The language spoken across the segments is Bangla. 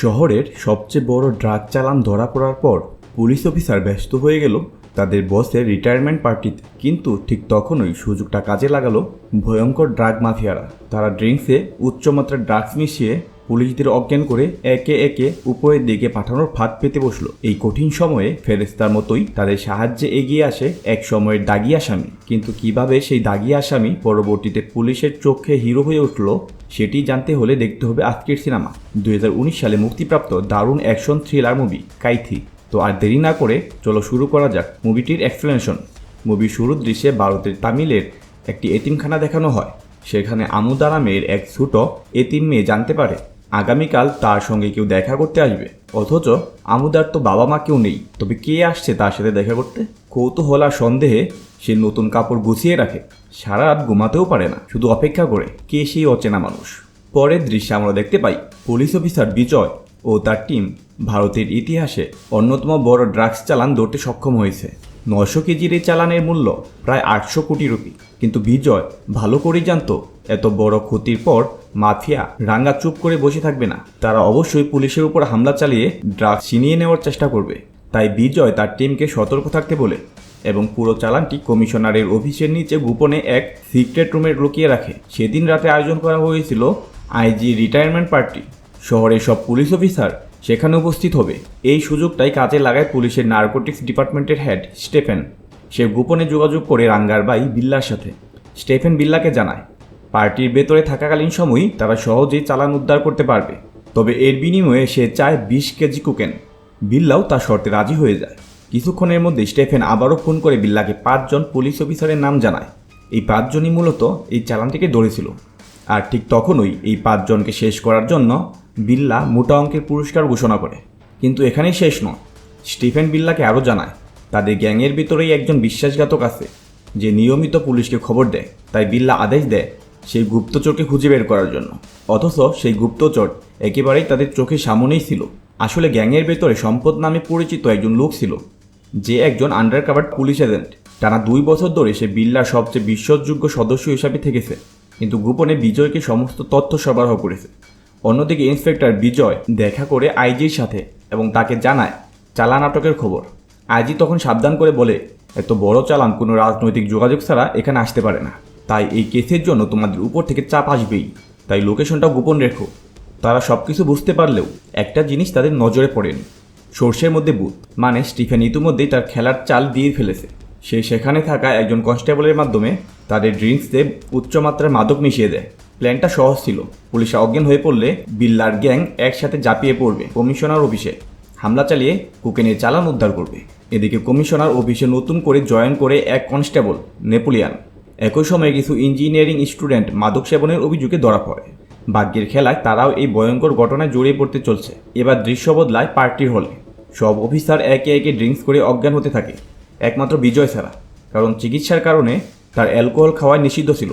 শহরের সবচেয়ে বড় ড্রাগ চালান ধরা পড়ার পর পুলিশ অফিসার ব্যস্ত হয়ে গেল তাদের বসের রিটায়ারমেন্ট পার্টিতে কিন্তু ঠিক তখনই সুযোগটা কাজে লাগালো ভয়ঙ্কর ড্রাগ মাফিয়ারা। তারা ড্রিঙ্কসে উচ্চমাত্রার ড্রাগস মিশিয়ে পুলিশদের অজ্ঞান করে একে একে উপরের দিকে পাঠানোর ফাঁদ পেতে বসল। এই কঠিন সময়ে ফেরেস্তার মতোই তাদের সাহায্যে এগিয়ে আসে এক সময়ের দাগি আসামি। কিন্তু কীভাবে সেই দাগি আসামি পরবর্তীতে পুলিশের চোখে হিরো হয়ে উঠল সেটি জানতে হলে দেখতে হবে আজকের সিনেমা। দুই হাজার উনিশ সালে মুক্তিপ্রাপ্ত দারুণ অ্যাকশন থ্রিলার মুভি কাইথি। তো আর দেরি না করে চলো শুরু করা যাক মুভিটির এক্সপ্লেনেশন। মুভির শুরুর দৃশ্যে ভারতের তামিলের একটি এতিমখানা দেখানো হয়। সেখানে আমুদা নামের এক ছোট এতিম মেয়ে জানতে পারে, আগামীকাল তার সঙ্গে কেউ দেখা করতে আসবে। অথচ আমুদার তো বাবা মা কেউ নেই। তবে কে আসছে তার সাথে দেখা করতে? কৌতূহল আর সন্দেহে সে নতুন কাপড় গুছিয়ে রাখে। সারা রাত ঘুমাতেও পারে না। শুধু অপেক্ষা করে কে সেই অচেনা মানুষ। পরের দৃশ্যে আমরা দেখতে পাই পুলিশ অফিসার বিজয় ও তার টিম ভারতের ইতিহাসে অন্যতম বড় ড্রাগস চালান ধরতে সক্ষম হয়েছে। নশো কেজির এই চালানের মূল্য প্রায় আটশো কোটি রুপি। কিন্তু বিজয় ভালো করেই জানতো এত বড় ক্ষতির পর মাফিয়া রাঙ্গা চুপ করে বসে থাকবে না। তারা অবশ্যই পুলিশের উপর হামলা চালিয়ে ড্রাগস ছিনিয়ে নেওয়ার চেষ্টা করবে। তাই বিজয় তার টিমকে সতর্ক থাকতে বলে এবং পুরো চালানটি কমিশনারের অফিসের নিচে গোপনে এক সিক্রেট রুমে লুকিয়ে রাখে। সেদিন রাতে আয়োজন করা হয়েছিল আইজি রিটায়ারমেন্ট পার্টি। শহরের সব পুলিশ অফিসার সেখানে উপস্থিত হবে। এই সুযোগটাই কাজে লাগায় পুলিশের নার্কোটিক্স ডিপার্টমেন্টের হেড স্টেফেন। সে গোপনে যোগাযোগ করে রাঙ্গার ভাই বিল্লার সাথে। স্টেফেন বিল্লাকে জানায়, পার্টির ভেতরে থাকাকালীন সময়ই তারা সহজেই চালান উদ্ধার করতে পারবে। তবে এর বিনিময়ে সে চায় বিশ কেজি কুকেন। বিল্লাও তার শর্তে রাজি হয়ে যায়। কিছুক্ষণের মধ্যে স্টেফেন আবারও ফোন করে বিল্লাকে পাঁচজন পুলিশ অফিসারের নাম জানায়। এই পাঁচজনই মূলত এই চালানটিকে ধরেছিল। আর ঠিক তখনই এই পাঁচজনকে শেষ করার জন্য বিল্লা মোটা অঙ্কের পুরস্কার ঘোষণা করে। কিন্তু এখানেই শেষ নয়। স্টিফেন বিল্লাকে আরও জানায়, তাদের গ্যাংয়ের ভিতরেই একজন বিশ্বাসঘাতক আছে, যে নিয়মিত পুলিশকে খবর দেয়। তাই বিল্লা আদেশ দেয় সেই গুপ্তচরকে খুঁজে বের করার জন্য। অথচ সেই গুপ্তচর একেবারেই তাদের চোখের সামনেই ছিল। আসলে গ্যাংয়ের ভেতরে সম্পদ নামে পরিচিত একজন লোক ছিল। যে একজন আন্ডারকাভার পুলিশ এজেন্ট টানা দুই বছর ধরে সে বিল্লার সবচেয়ে বিশ্বাসযোগ্য সদস্য হিসাবে থেকেছে, কিন্তু গোপনে বিজয়কে সমস্ত তথ্য সরবরাহ করেছে। অন্যদিকে ইন্সপেক্টর বিজয় দেখা করে আইজির সাথে এবং তাকে জানায় চালা নাটকের খবর। আইজি তখন সাবধান করে বলে, এত বড় চালান কোনো রাজনৈতিক যোগাযোগ ছাড়া এখানে আসতে পারে না। তাই এই কেসের জন্য তোমাদের উপর থেকে চাপ আসবেই। তাই লোকেশনটা গোপন রেখো। তারা সব কিছু বুঝতে পারলেও একটা জিনিস তাদের নজরে পড়েনি। সর্ষের মধ্যে বুথ মানে স্টিফেন ইতিমধ্যেই তার খেলার চাল দিয়ে ফেলেছে। সে সেখানে থাকা একজন কনস্টেবলের মাধ্যমে তাদের ড্রিঙ্কসে উচ্চমাত্রার মাদক মিশিয়ে দেয়। প্ল্যানটা সহজ ছিল। পুলিশ অজ্ঞান হয়ে পড়লে বিল্লার গ্যাং একসাথে ঝাঁপিয়ে পড়বে কমিশনার অফিসে। হামলা চালিয়ে কুকেনের চালান উদ্ধার করবে। এদিকে কমিশনার অফিসে নতুন করে জয়েন করে এক কনস্টেবল, নেপোলিয়ান। একই সময়ে কিছু ইঞ্জিনিয়ারিং স্টুডেন্ট মাদক সেবনের অভিযোগে ধরা পড়ে। ভাগ্যের খেলায় তারাও এই ভয়ঙ্কর ঘটনায় জড়িয়ে পড়তে চলছে। এবার দৃশ্য বদলায় পার্টির হলে। সব অফিসার একে একে ড্রিঙ্কস করে অজ্ঞান হতে থাকে। একমাত্র বিজয় ছাড়া। কারণ চিকিৎসার কারণে তার অ্যালকোহল খাওয়ায় নিষিদ্ধ ছিল।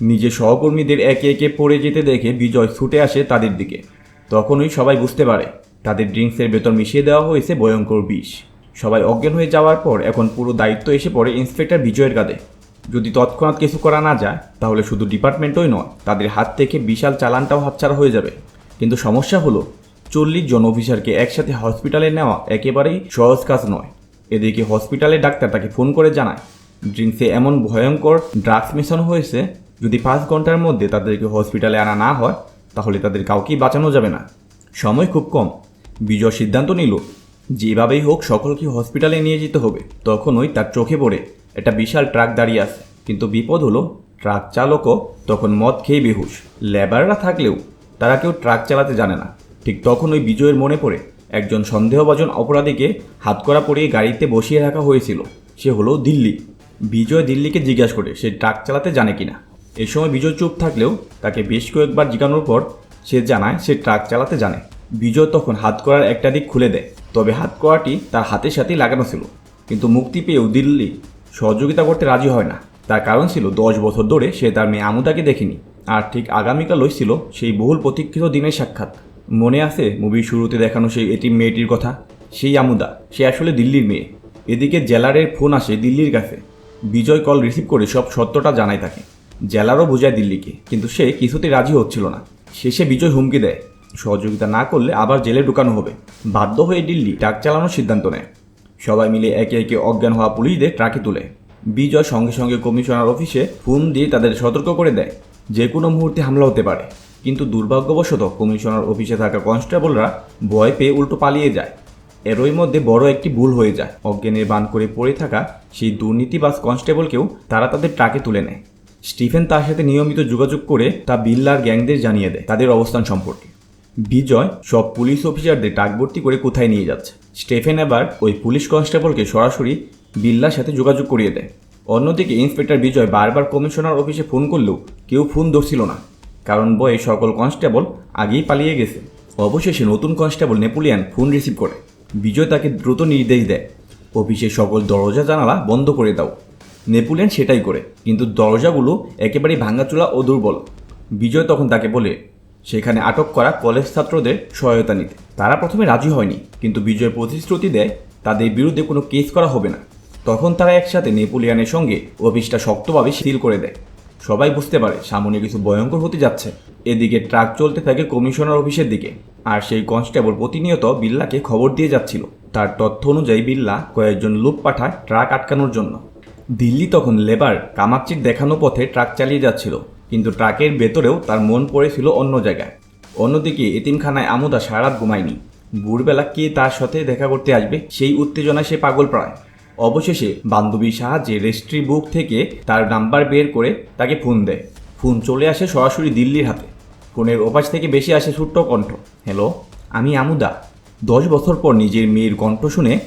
নিজের সহকর্মীদের একে একে পড়ে যেতে দেখে বিজয় ছুটে আসে তাদের দিকে। তখনই সবাই বুঝতে পারে, তাদের ড্রিঙ্কসের ভেতর মিশিয়ে দেওয়া হয়েছে ভয়ঙ্কর বিষ। সবাই অজ্ঞান হয়ে যাওয়ার পর এখন পুরো দায়িত্ব এসে পড়ে ইন্সপেক্টর বিজয়ের কাঁধে। যদি তৎক্ষণাৎ কিছু করা না যায়, তাহলে শুধু ডিপার্টমেন্টই নয়, তাদের হাত থেকে বিশাল চালানটাও হাতছাড়া হয়ে যাবে। কিন্তু সমস্যা হলো, চল্লিশ জন অফিসারকে একসাথে হসপিটালে নেওয়া একেবারেই সহজ কাজ নয়। এদিকে হসপিটালে ডাক্তার তাকে ফোন করে জানায় ড্রিঙ্কসে এমন ভয়ঙ্কর ড্রাগস মেশানো হয়েছে, যদি পাঁচ ঘণ্টার মধ্যে তাদেরকে হসপিটালে আনা না হয়, তাহলে তাদের কাউকেই বাঁচানো যাবে না। সময় খুব কম। বিজয় সিদ্ধান্ত নিল, যেভাবেই হোক, সকলকে হসপিটালে নিয়ে যেতে হবে। তখনই তার চোখে পড়ে একটা বিশাল ট্রাক দাঁড়িয়ে আছে। কিন্তু বিপদ হলো, ট্রাক চালকও তখন মদ খেয়ে বেহুশ। লেবাররা থাকলেও তারা কেউ ট্রাক চালাতে জানে না। ঠিক তখন ওই বিজয়ের মনে পড়ে, একজন সন্দেহভাজন অপরাধীকে হাতকড়া পরিয়ে গাড়িতে বসিয়ে রাখা হয়েছিল। সে হলো দিল্লি। বিজয় দিল্লিকে জিজ্ঞাসা করে, সে ট্রাক চালাতে জানে কিনা? এ সময় বিজয় চুপ থাকলেও তাকে বেশ কয়েকবার জিজ্ঞানোর পর সে জানায়, সে ট্রাক চালাতে জানে। বিজয় তখন হাত করার একটা দিক খুলে দেয়। তবে হাত করাটি তার হাতের সাথেই লাগানো ছিল। কিন্তু মুক্তি পেয়েও দিল্লি সহযোগিতা করতে রাজি হয় না। তার কারণ ছিল দশ বছর ধরে সে তার মেয়ে আমুদাকে দেখেনি। আর ঠিক আগামীকালই ছিল সেই বহুল প্রতীক্ষিত দিনের সাক্ষাৎ। মনে আছে মুভির শুরুতে দেখানো সেই এটি মেয়েটির কথা? সেই আমুদা, সে আসলে দিল্লির মেয়ে। এদিকে জেলারের ফোন আসে দিল্লির কাছে। বিজয় কল রিসিভ করে সব সত্যটা জানায় তাকে। জেলারও বোঝায় দিল্লিকে, কিন্তু সে কিছুতে রাজি হচ্ছিল না। শেষে বিজয় হুমকি দেয়। সহযোগিতা না করলে আবার জেলে ঢুকানো হবে। বাধ্য হয়ে দিল্লি ট্রাক চালানোর সিদ্ধান্ত নেয়। সবাই মিলে একে একে অজ্ঞান হওয়া পুলিশদের ট্রাকে তুলে। বিজয় সঙ্গে সঙ্গে কমিশনার অফিসে ফোন দিয়ে তাদের সতর্ক করে দেয়, যে কোনো মুহূর্তে হামলা হতে পারে। কিন্তু দুর্ভাগ্যবশত কমিশনার অফিসে থাকা কনস্টেবলরা ভয় পেয়ে উল্টো পালিয়ে যায়। এরই মধ্যে বড় একটি ভুল হয়ে যায়। অজ্ঞানের বান করে পড়ে থাকা সেই দুর্নীতিবাজ কনস্টেবলকেও তারা তাদের ট্রাকে তুলে নেয়। স্টিফেন তার সাথে নিয়মিত যোগাযোগ করে তা বিল্লার গ্যাংদের জানিয়ে দেয়, তাদের অবস্থান সম্পর্কে। বিজয় সব পুলিশ অফিসারদের টাকভর্তি করে কোথায় নিয়ে যাচ্ছে? স্টেফেন এবার ওই পুলিশ কনস্টেবলকে সরাসরি বিল্লার সাথে যোগাযোগ করিয়ে দেয়। অন্যদিকে ইন্সপেক্টর বিজয় বারবার কমিশনার অফিসে ফোন করলেও কেউ ফোন ধরছিল না, কারণ বয়ে সকল কনস্টেবল আগেই পালিয়ে গেছে। অবশেষে নতুন কনস্টেবল নেপোলিয়ান ফোন রিসিভ করে। বিজয় তাকে দ্রুত নির্দেশ দেয় অফিসের সকল দরজা জানালা বন্ধ করে দাও। নেপোলিয়ান সেটাই করে, কিন্তু দরজাগুলো একেবারেই ভাঙাচোলা ও দুর্বল। বিজয় তখন তাকে বলে সেখানে আটক করা কলেজ ছাত্রদের সহায়তা নিতে। তারা প্রথমে রাজি হয়নি, কিন্তু বিজয় প্রতিশ্রুতি দেয়, তাদের বিরুদ্ধে কোনো কেস করা হবে না। তখন তারা একসাথে নেপোলিয়ানের সঙ্গে অফিসটা শক্তভাবে সিল করে দেয়। সবাই বুঝতে পারে, সামনে কিছু ভয়ঙ্কর হতে যাচ্ছে। এদিকে ট্রাক চলতে থাকে কমিশনার অফিসের দিকে, আর সেই কনস্টেবল প্রতিনিয়ত বিল্লাকে খবর দিয়ে যাচ্ছিল। তার তথ্য অনুযায়ী বিল্লা কয়েকজন লোক পাঠায় ট্রাক আটকানোর জন্য। দিল্লি তখন লেবার কামাচ্চির দেখানো পথে ট্রাক চালিয়ে যাচ্ছিল। কিন্তু ট্রাকের ভেতরেও তার মন পড়েছিল অন্য জায়গায়। অন্যদিকে এতিমখানায় আমোদা সারা রাত ঘুমায়নি। ভোরবেলা কে তার সাথে দেখা করতে আসবে সেই উত্তেজনায় সে পাগল প্রায়। অবশেষে বান্ধবীর সাহায্যে রেজিস্ট্রি বুক থেকে তার নাম্বার বের করে তাকে ফোন দেয়। ফোন চলে আসে সরাসরি দিল্লির হাতে। ফোনের ওপাশ থেকে বেশি আসে ছোট্ট কণ্ঠ। হ্যালো, আমি আমুদা। দশ বছর পর নিজের মেয়ের কণ্ঠ শুনে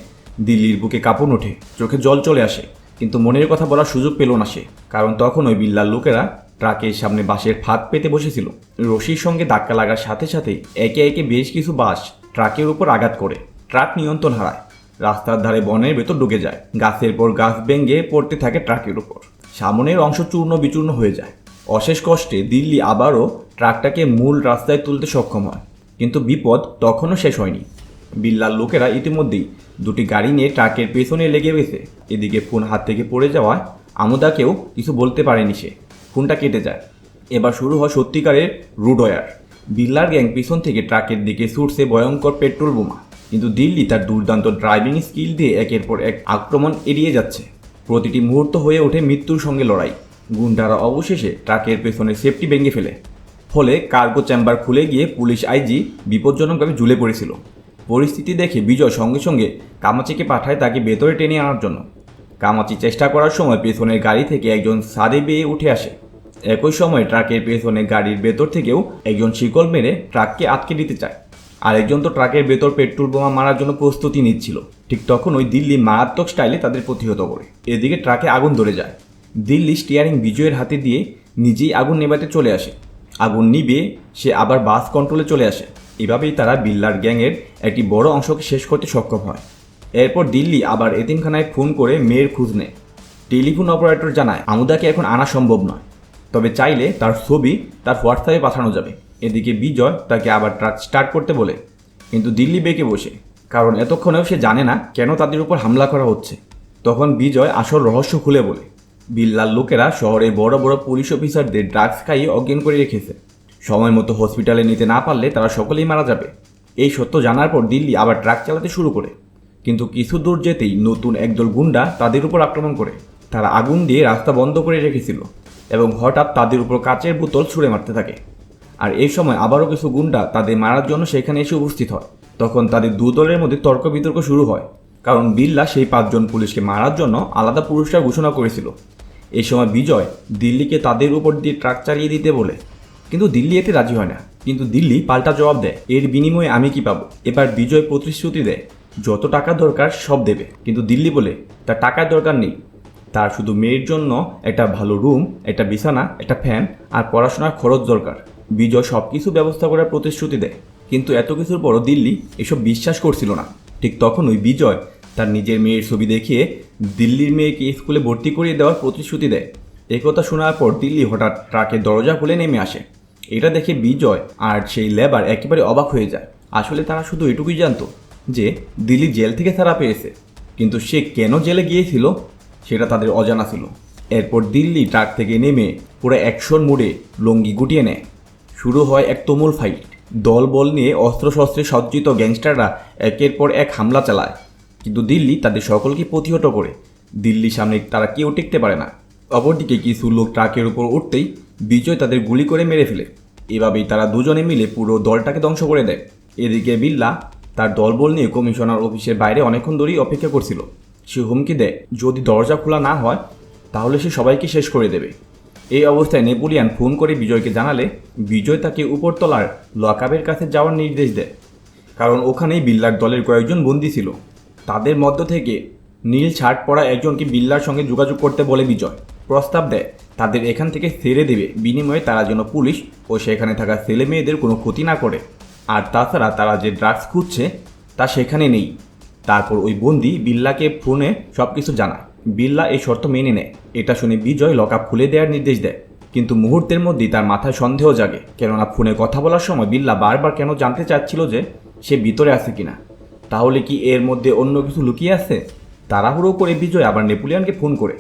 দিল্লির বুকে কাঁপন ওঠে। চোখে জল চলে আসে। কিন্তু মনের কথা বলার সুযোগ পেল না সে। কারণ তখন ওই বিল্লার লোকেরা ট্রাকের সামনে বাসের ফাঁদ পেতে বসেছিল। রশির সঙ্গে ধাক্কা লাগার সাথে সাথেই একে একে বেশ কিছু বাস ট্রাকের উপর আঘাত করে। ট্রাক নিয়ন্ত্রণ হারায়। রাস্তার ধারে বনের ভেতর ঢুকে যায়। গাছের পর গাছ ভেঙে পড়তে থাকে ট্রাকের উপর। সামনের অংশ চূর্ণ বিচূর্ণ হয়ে যায়। অশেষ কষ্টে দিল্লি আবারও ট্রাকটাকে মূল রাস্তায় তুলতে সক্ষম হয়। কিন্তু বিপদ তখনও শেষ হয়নি। বিল্লার লোকেরা ইতিমধ্যেই দুটি গাড়ি নিয়ে ট্রাকের পেছনে লেগে গেছে এদিকে ফোন হাত থেকে পড়ে যাওয়ায় আমোদাকেও কিছু বলতে পারেনি সে। ফোনটা কেটে যায়। এবার শুরু হয় সত্যিকারের রুডয়ার। বিল্লার গ্যাং পিছন থেকে ট্রাকের দিকে ছুটছে ভয়ঙ্কর পেট্রোল বোমা। কিন্তু দিল্লি তার দুর্দান্ত ড্রাইভিং স্কিল দিয়ে একের পর এক আক্রমণ এড়িয়ে যাচ্ছে। প্রতিটি মুহূর্ত হয়ে ওঠে মৃত্যুর সঙ্গে লড়াই। গুন্ডারা অবশেষে ট্রাকের পেছনে সেফটি ভেঙে ফেলে। ফলে কার্গো চেম্বার খুলে গিয়ে পুলিশ আইজি বিপজ্জনকভাবে ঝুলে পড়েছিল। পরিস্থিতি দেখে বিজয় সঙ্গে সঙ্গে কামাচিকে পাঠায় তাকে ভেতরে টেনে আনার জন্য। কামাচি চেষ্টা করার সময় পেছনের গাড়ি থেকে একজন সাদে বেয়ে উঠে আসে। একই সময় ট্রাকের পেছনে গাড়ির ভেতর থেকেও একজন শিকল মেরে ট্রাককে আটকে দিতে চায়। আরেকজন তো ট্রাকের ভেতর পেট্রোল বোমা মারার জন্য প্রস্তুতি নিচ্ছিল। ঠিক তখন ওই দিল্লি মারাত্মক স্টাইলে তাদের প্রতিহত করে। এদিকে ট্রাকে আগুন ধরে যায়। দিল্লি স্টিয়ারিং বিজয়ের হাতে দিয়ে নিজেই আগুন নেভাতে চলে আসে। আগুন নিবে সে আবার বাস কন্ট্রোলে চলে আসে। এভাবেই তারা বিল্লার গ্যাংয়ের একটি বড় অংশকে শেষ করতে সক্ষম হয়। এরপর দিল্লি আবার এতিমখানায় ফোন করে মেয়ের খোঁজ নেয়। টেলিফোন অপারেটর জানায়, আমুদাকে এখন আনা সম্ভব নয়। তবে চাইলে তার ছবি তার হোয়াটসঅ্যাপে পাঠানো যাবে। এদিকে বিজয় তাকে আবার ট্রাক স্টার্ট করতে বলে। কিন্তু দিল্লি বেঁকে বসে। কারণ এতক্ষণেও সে জানে না কেন তাদের উপর হামলা করা হচ্ছে। তখন বিজয় আসল রহস্য খুলে বলে। বিল্লার লোকেরা শহরে বড় বড় পুলিশ অফিসারদের ড্রাগস খাইয়ে অজ্ঞান করে রেখেছে। সময় মতো হসপিটালে নিতে না পারলে তারা সকলেই মারা যাবে। এই সত্য জানার পর দিল্লি আবার ট্রাক চালাতে শুরু করে। কিন্তু কিছু দূর যেতেই নতুন একদল গুন্ডা তাদের উপর আক্রমণ করে। তারা আগুন দিয়ে রাস্তা বন্ধ করে রেখেছিল। এবং হঠাৎ তাদের উপর কাচের বোতল ছুঁড়ে মারতে থাকে। আর এই সময় আবারও কিছু গুন্ডা তাদের মারার জন্য সেখানে এসে উপস্থিত হয়। তখন তাদের দু দলের মধ্যে তর্ক বিতর্ক শুরু হয়, কারণ বিল্লা সেই পাঁচজন পুলিশকে মারার জন্য আলাদা পুরস্কার ঘোষণা করেছিল। এই সময় বিজয় দিল্লিকে তাদের উপর দিয়ে ট্রাক চালিয়ে দিতে বলে। কিন্তু দিল্লি এতে রাজি হয় না। কিন্তু দিল্লি পাল্টা জবাব দেয়, এর বিনিময়ে আমি কি পাবো? এবার বিজয় প্রতিশ্রুতি দেয়, যত টাকা দরকার সব দেবে। কিন্তু দিল্লি বলে তার টাকার দরকার নেই। তার শুধু মেয়ের জন্য একটা ভালো রুম, একটা বিছানা, একটা ফ্যান আর পড়াশোনার খরচ দরকার। বিজয় সব কিছু ব্যবস্থা করার প্রতিশ্রুতি দেয়। কিন্তু এত কিছুর পরও দিল্লি এসব বিশ্বাস করছিল না। ঠিক তখনই বিজয় তার নিজের মেয়ের ছবি দেখিয়ে দিল্লির মেয়েকে স্কুলে ভর্তি করিয়ে দেওয়ার প্রতিশ্রুতি দেয়। একথা শোনার পর দিল্লি হঠাৎ ট্রাকের দরজা খুলে নেমে আসে। এটা দেখে বিজয় আর সেই লেবার একেবারে অবাক হয়ে যায়। আসলে তারা শুধু এটুকুই জানতো যে দিল্লি জেল থেকে ছাড়া পেয়েছে। কিন্তু সে কেন জেলে গিয়েছিল সেটা তাদের অজানা ছিল। এরপর দিল্লি ট্রাক থেকে নেমে পুরো অ্যাকশন মোডে লঙ্গি গুটিয়ে নেয়। শুরু হয় এক তুমুল ফাইট। দল বল নিয়ে অস্ত্রশস্ত্রে সজ্জিত গ্যাংস্টাররা একের পর এক হামলা চালায়। কিন্তু দিল্লি তাদের সকলকে প্রতিহত করে। দিল্লির সামনে তারা কেউ টিকতে পারে না। অপরদিকে কিছু লোক ট্রাকের উপর উঠতেই বিজয় তাদের গুলি করে মেরে ফেলে। এভাবেই তারা দুজনে মিলে পুরো দলটাকে ধ্বংস করে দেয়। এদিকে বিল্লা তার দলবল নিয়ে কমিশনার অফিসের বাইরে অনেকক্ষণ ধরেই অপেক্ষা করছিল। সে হুমকি দেয়। যদি দরজা খোলা না হয়, তাহলে সে সবাইকে শেষ করে দেবে। এই অবস্থায় নেপোলিয়ান ফোন করে বিজয়কে জানালে, বিজয় তাকে উপরতলার লকআপের কাছে যাওয়ার নির্দেশ দেয়। কারণ ওখানেই বিল্লার দলের কয়েকজন বন্দী ছিল। তাদের মধ্য থেকে নীল শার্ট পরা একজনকে বিল্লার সঙ্গে যোগাযোগ করতে বলে বিজয়। প্রস্তাব দেয়, তাদের এখান থেকে ছেড়ে দেবে। বিনিময়ে তারা যেন পুলিশ ও সেখানে থাকা ছেলে মেয়েদের কোনো ক্ষতি না করে। আর তাছাড়া তারা যে ড্রাগস খুঁজছে, তা সেখানে নেই। তারপর ওই বন্দি বিল্লাকে ফোনে সব কিছু জানায়। বিল্লা এই শর্ত মেনে নেয়। এটা শুনে বিজয় লকআপ খুলে দেওয়ার নির্দেশ দেয়। কিন্তু মুহূর্তের মধ্যেই তার মাথায় সন্দেহ জাগে। কেননা ফোনে কথা বলার সময় বিল্লা বারবার কেন জানতে চাচ্ছিল যে সে ভিতরে আছে কিনা। তাহলে কি এর মধ্যে অন্য কিছু লুকিয়ে আছে? তাড়াহুড়ো করে বিজয় আবার নেপোলিয়ানকে ফোন করে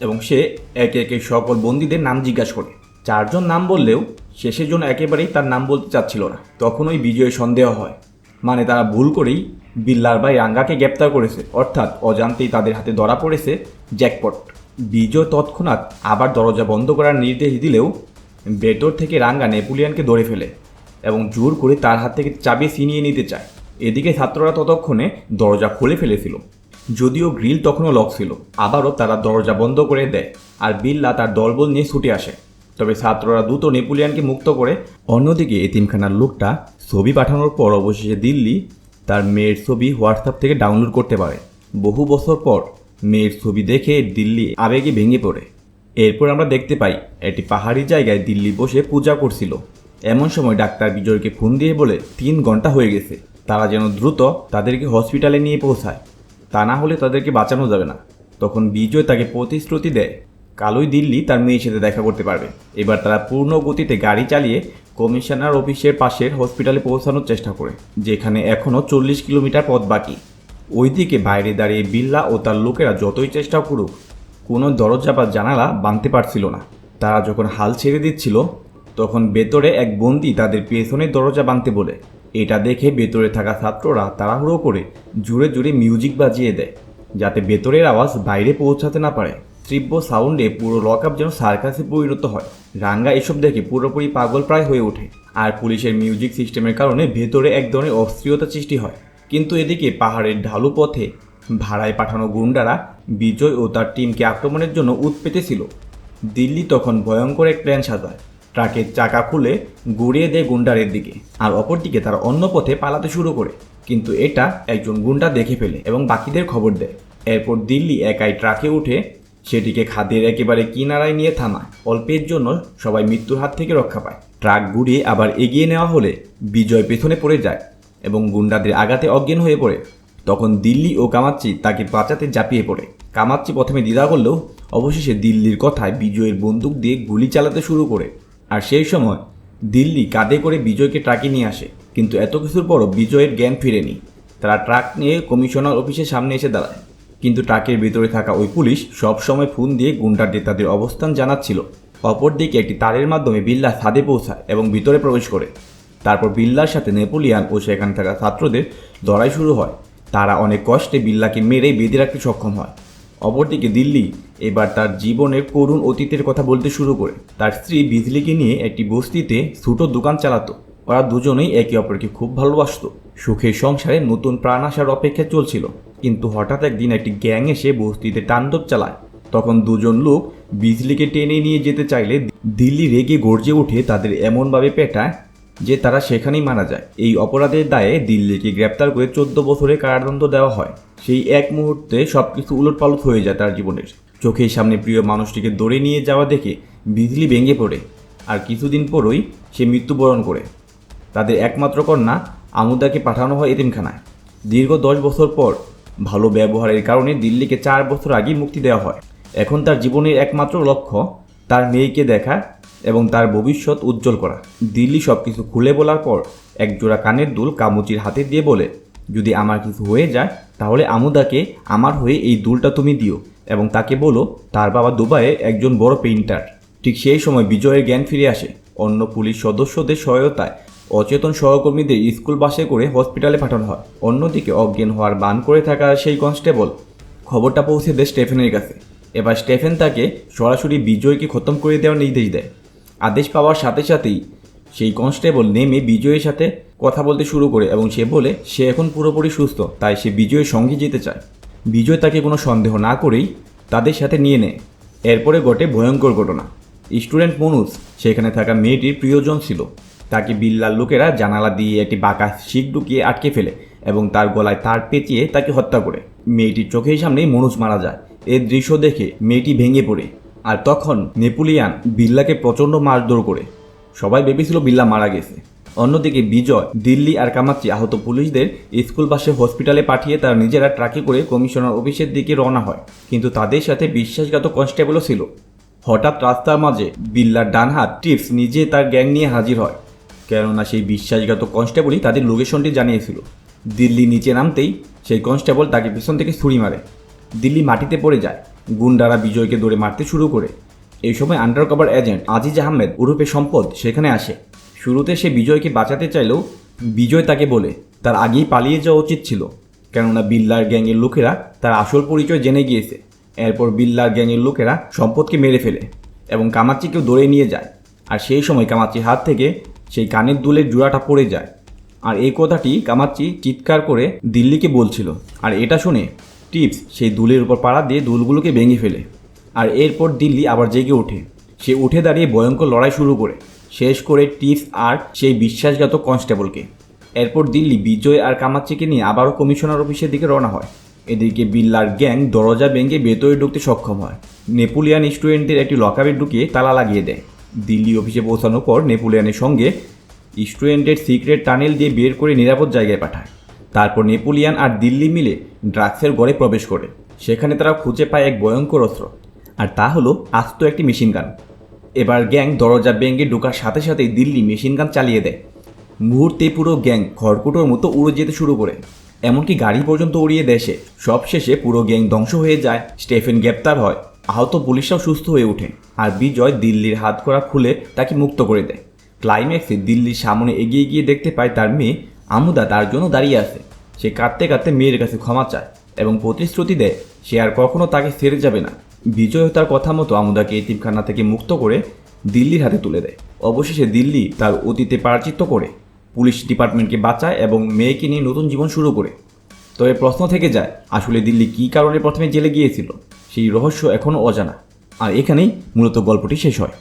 এবং সে একে একে সকল বন্দীদের নাম জিজ্ঞাসা করে। চারজন নাম বললেও শেষের জন্য একেবারেই তার নাম বলতে চাচ্ছিল না। তখন ওই বিজয়ের সন্দেহ হয়। মানে তারা ভুল করেই বিল্লার ভাই রাঙ্গাকে গ্রেপ্তার করেছে। অর্থাৎ অজান্তেই তাদের হাতে ধরা পড়েছে জ্যাকপট। বিজয় তৎক্ষণাৎ আবার দরজা বন্ধ করার নির্দেশ দিলেও ভেতর থেকে রাঙ্গা নেপোলিয়ানকে ধরে ফেলে এবং জোর করে তার হাত থেকে চাবি ছিনিয়ে নিতে চায়। এদিকে ছাত্ররা ততক্ষণে দরজা খুলে ফেলেছিল। যদিও গ্রিল তখনও লক ছিল। আবারও তারা দরজা বন্ধ করে দেয় আর বিল্লা তার দলবল নিয়ে ছুটে আসে। তবে ছাত্ররা দ্রুত নেপোলিয়ানকে মুক্ত করে। অন্যদিকে এতিমখানার লোকটা ছবি পাঠানোর পর অবশেষে দিল্লি তার মেয়ের ছবি হোয়াটসঅ্যাপ থেকে ডাউনলোড করতে পারে। বহু বছর পর মেয়ের ছবি দেখে দিল্লি আবেগে ভেঙে পড়ে। এরপর আমরা দেখতে পাই, একটি পাহাড়ি জায়গায় দিল্লি বসে পূজা করছিল। এমন সময় ডাক্তার বিজয়কে ফোন দিয়ে বলে তিন ঘণ্টা হয়ে গেছে। তারা যেন দ্রুত তাদেরকে হসপিটালে নিয়ে পৌঁছায়। তা না হলে তাদেরকে বাঁচানো যাবে না। তখন বিজয় তাকে প্রতিশ্রুতি দেয় কালই দিল্লি তার মেয়ের সাথে দেখা করতে পারবে। এবার তারা পূর্ণ গতিতে গাড়ি চালিয়ে কমিশনার অফিসের পাশের হসপিটালে পৌঁছানোর চেষ্টা করে, যেখানে এখনও চল্লিশ কিলোমিটার পথ বাকি। ওইদিকে বাইরে দাঁড়িয়ে বিল্লা ও তার লোকেরা যতই চেষ্টা করুক, কোনো দরজা বা জানালা বাঁধতে পারছিল না। তারা যখন হাল ছেড়ে দিচ্ছিল, তখন ভেতরে এক বন্দি তাদের পেছনের দরজা বাঁধতে বলে, এটা দেখে ভেতরে থাকা ছাত্ররা তাড়াহুড়ো করে জুড়ে জুড়ে মিউজিক বাজিয়ে দেয়, যাতে ভেতরের আওয়াজ বাইরে পৌঁছাতে না পারে। তীব্র সাউন্ডে পুরো লকআপ যেন সার্কাসে পরিণত হয়। রাঙ্গা এসব দেখে পুরোপুরি পাগল প্রায় হয়ে ওঠে। আর পুলিশের মিউজিক সিস্টেমের কারণে ভেতরে এক ধরনের অস্থিরতা সৃষ্টি হয়। কিন্তু এদিকে পাহাড়ের ঢালু পথে ভাড়ায় পাঠানো গুন্ডারা বিজয় ও তার টিমকে আক্রমণের জন্য উৎপেতে ছিল দিল্লি তখন ভয়ঙ্কর এক প্ল্যান সাজায়। ট্রাকের চাকা খুলে গুড়িয়ে দেয় গুন্ডারের দিকে আর অপরদিকে তারা অন্য পথে পালাতে শুরু করে। কিন্তু এটা একজন গুন্ডা দেখে ফেলে এবং বাকিদের খবর দেয়। এরপর দিল্লি একাই ট্রাকে উঠে সেটিকে খাদের একেবারে কিনারায় নিয়ে থামায় অল্পের জন্য সবাই মৃত্যুর হাত থেকে রক্ষা পায়। ট্রাক ঘুরিয়ে আবার এগিয়ে নেওয়া হলে বিজয় পেছনে পড়ে যায় এবং গুন্ডাদের আঘাতে অজ্ঞান হয়ে পড়ে। তখন দিল্লি ও কামাচ্চি তাকে বাঁচাতে ঝাঁপিয়ে পড়ে। কামাচ্চি প্রথমে দ্বিধা করলেও অবশেষে দিল্লির কথায় বিজয়ের বন্দুক দিয়ে গুলি চালাতে শুরু করে। আর সেই সময় দিল্লি কাঁধে করে বিজয়কে ট্রাকে নিয়ে আসে। কিন্তু এত কিছুর পরও বিজয়ের জ্ঞান ফিরেনি। তারা ট্রাক নিয়ে কমিশনার অফিসের সামনে এসে দাঁড়ায়। কিন্তু ট্রাকের ভিতরে থাকা ওই পুলিশ সবসময় ফোন দিয়ে গুন্ডাদের তাদের অবস্থান জানাচ্ছিল। অপরদিকে একটি তারের মাধ্যমে বিল্লা ছাদে পৌঁছায় এবং ভিতরে প্রবেশ করে। তারপর বিল্লার সাথে নেপোলিয়ান ও সেখানে থাকা ছাত্রদের লড়াই শুরু হয়। তারা অনেক কষ্টে বিল্লাকে মেরে বেঁধে রাখতে সক্ষম হয়। অপরদিকে দিল্লি এবার তার জীবনের করুণ অতীতের কথা বলতে শুরু করে। তার স্ত্রী বিজলিকে নিয়ে একটি বস্তিতে ছোটো দোকান চালাতো। ওরা দুজনেই একে অপরকে খুব ভালোবাসতো। সুখের সংসারে নতুন প্রাণ আসার অপেক্ষা চলছিল। কিন্তু হঠাৎ একদিন একটি গ্যাং এসে বস্তিতে তাণ্ডব চালায়। তখন দুজন লোক বিজলিকে টেনে নিয়ে যেতে চাইলে দিল্লি রেগে গর্জে উঠে তাদের এমনভাবে পেটায় যে তারা সেখানেই মারা যায়। এই অপরাধের দায়ে দিল্লিকে গ্রেপ্তার করে চোদ্দ বছরের কারাদণ্ড দেওয়া হয়। সেই এক মুহূর্তে সব কিছু উলটপালট হয়ে যায় তার জীবনের। চোখের সামনে প্রিয় মানুষটিকে দৌড়ে নিয়ে যাওয়া দেখে বিজলি ভেঙে পড়ে। আর কিছুদিন পরই সে মৃত্যুবরণ করে। তাদের একমাত্র কন্যা আমুদাকে পাঠানো হয় এতিমখানায়। দীর্ঘ দশ বছর পর ভালো ব্যবহারের কারণে দিল্লিকে চার বছর আগেই মুক্তি দেওয়া হয়। এখন তার জীবনের একমাত্র লক্ষ্য তার মেয়েকে দেখা এবং তার ভবিষ্যৎ উজ্জ্বল করা। দিল্লি সব কিছু খুলে বলার পর একজোড়া কানের দুল কামুচির হাতে দিয়ে বলে, যদি আমার কিছু হয়ে যায়, তাহলে আমুদাকে আমার হয়ে এই দুলটা তুমি দিও। এবং তাকে বলো, তার বাবা দুবাইয়ে একজন বড় পেইন্টার ঠিক সেই সময় বিজয়ের জ্ঞান ফিরে আসে। অন্য পুলিশ সদস্যদের সহায়তায় অচেতন সহকর্মীদের স্কুল বাসে করে হসপিটালে পাঠানো হয়। অন্যদিকে অজ্ঞান হওয়ার বান করে থাকা সেই কনস্টেবল খবরটা পৌঁছে দেয় স্টেফেনের কাছে। এবার স্টেফেন তাকে সরাসরি বিজয়কে খতম করে দেওয়ার নির্দেশ দেয়। আদেশ পাওয়ার সাথে সাথেই সেই কনস্টেবল নেমে বিজয়ের সাথে কথা বলতে শুরু করে এবং সে বলে, সে এখন পুরোপুরি সুস্থ, তাই সে বিজয়ের সঙ্গে যেতে চায়। বিজয় তাকে কোনো সন্দেহ না করেই তাদের সাথে নিয়ে নেয়। এরপরে ঘটে ভয়ঙ্কর ঘটনা। স্টুডেন্ট মনুষ সেখানে থাকা মেয়েটির প্রিয়জন ছিল। তাকে বিল্লার লোকেরা জানালা দিয়ে একটি বাঁকা শিক ঢুকিয়ে আটকে ফেলে এবং তার গলায় তার পেঁচিয়ে তাকে হত্যা করে। মেয়েটির চোখের সামনেই মনুষ মারা যায়। এর দৃশ্য দেখে মেয়েটি ভেঙে পড়ে আর তখন নেপুলিয়ান বিল্লাকে প্রচণ্ড মারধর করে। সবাই ভেবেছিল বিল্লা মারা গেছে। অন্যদিকে বিজয়, দিল্লি আর কামাচ্চি আহত পুলিশদের স্কুল বাসে হসপিটালে পাঠিয়ে তারা নিজেরা ট্রাকে করে কমিশনার অফিসের দিকে রওনা হয়। কিন্তু তাদের সাথে বিশ্বাসঘাত কনস্টেবলও ছিল। হঠাৎ রাস্তার মাঝে বিল্লার ডান হাত টিপস নিজে তার গ্যাং নিয়ে হাজির হয়। কেননা সেই বিশ্বাসঘাত কনস্টেবলই তাদের লোকেশনটি জানিয়েছিল। দিল্লি নিচে নামতেই সেই কনস্টেবল তাকে পিছন থেকে ছুরি মারে। দিল্লি মাটিতে পড়ে যায়, গুন্ডারা বিজয়কে দৌড়ে মারতে শুরু করে। এই সময় আন্ডারকভার এজেন্ট আজিজ আহমেদ ওরূপে সম্পদ সেখানে আসে। শুরুতে সে বিজয়কে বাঁচাতে চাইলেও বিজয় তাকে বলে, তার আগেই পালিয়ে যাওয়া উচিত ছিল। কেননা বিল্লার গ্যাংয়ের লোকেরা তার আসল পরিচয় জেনে গিয়েছে। এরপর বিল্লার গ্যাংয়ের লোকেরা সম্পদকে মেরে ফেলে এবং কামাচ্চিকেও দৌড়ে নিয়ে যায়। আর সেই সময় কামাচ্চির হাত থেকে সেই কানের দুলের জোড়াটা পড়ে যায়। আর এই কথাটি কামাচ্চি চিৎকার করে দিল্লিকে বলছিল। আর এটা শুনে টিপস সেই দুলের উপর পাড়া দিয়ে দুলগুলোকে ভেঙে ফেলে। আর এরপর দিল্লি আবার জেগে ওঠে। সে উঠে দাঁড়িয়ে ভয়ঙ্কর লড়াই শুরু করে। শেষ করে টিপস আর সেই বিশ্বাসঘাত কনস্টেবলকে। এরপর দিল্লি বিজয় আর কামাচ্চিকে নিয়ে আবারও কমিশনার অফিসের দিকে রওনা হয়। এদিকে বিল্লার গ্যাং দরজা ভেঙে ভেতরে ঢুকতে সক্ষম হয়। নেপোলিয়ান স্টুডেন্টদের একটি লকারে ঢুকিয়ে তালা লাগিয়ে দেয়। দিল্লি অফিসে পৌঁছানোর পর নেপোলিয়ানের সঙ্গে স্টুডেন্টের সিক্রেট টানেল দিয়ে বের করে নিরাপদ জায়গায় পাঠায়। তারপর নেপোলিয়ান আর দিল্লি মিলে ড্রাগসের গড়ে প্রবেশ করে। সেখানে তারা খুঁজে পায় এক ভয়ঙ্কর অস্ত্র। আর তা হলো আস্ত একটি মেশিন গান। এবার গ্যাং দরজা ব্যাঙ্গে ঢোকার সাথে সাথেই দিল্লি মেশিন গান চালিয়ে দেয়। মুহূর্তে পুরো গ্যাং খড়কুটোর মতো উড়ে যেতে শুরু করে। এমনকি গাড়ি পর্যন্ত উড়িয়ে দেশে সবশেষে পুরো গ্যাং ধ্বংস হয়ে যায়। স্টেফেন গ্রেপ্তার হয়। আহত পুলিশরাও সুস্থ হয়ে ওঠে আর বিজয় দিল্লির হাত করা খুলে তাকে মুক্ত করে দেয়। ক্লাইম্যাক্সে দিল্লির সামনে এগিয়ে গিয়ে দেখতে পায় তার মেয়ে আমুদা তার জন্য দাঁড়িয়ে আছে। সে কাঁদতে কাঁদতে মেয়ের কাছে ক্ষমা চায় এবং প্রতিশ্রুতি দেয়, সে আর কখনো তাকে ছেড়ে যাবে না। বিজয় তার কথা মতো আমুদাকে এতিমখানা থেকে মুক্ত করে দিল্লির হাতে তুলে দেয়। অবশেষে দিল্লি তার অতীতে পারাচিত্য করে। পুলিশ ডিপার্টমেন্টকে বাঁচায় এবং মেয়েকে নিয়ে নতুন জীবন শুরু করে। তবে প্রশ্ন থেকে যায়, আসলে দিল্লি কী কারণে প্রথমে জেলে গিয়েছিল? সেই রহস্য এখনও অজানা। আর এখানেই মূলত গল্পটি শেষ হয়।